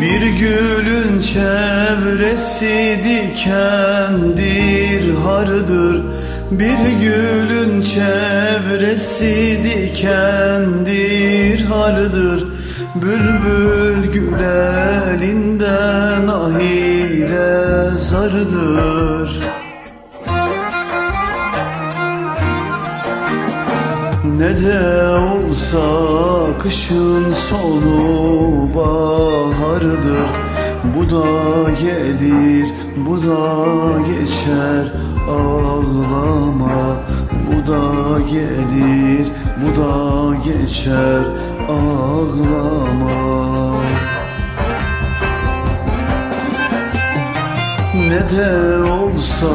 Bir gülün çevresi dikendir hardır. Bir gülün çevresi dikendir hardır. Bülbül gül elinden ah ile Ne de olsa kışın sonu bahardır Bu da gelir, bu da geçer ağlama. Bu da gelir, bu da geçer ağlama. Ne de olsa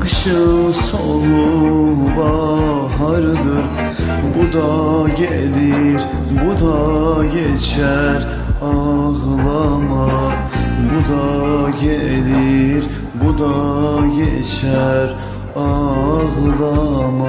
kışın sonu bahardır. Bu da gelir, bu da geçer geçer ağlama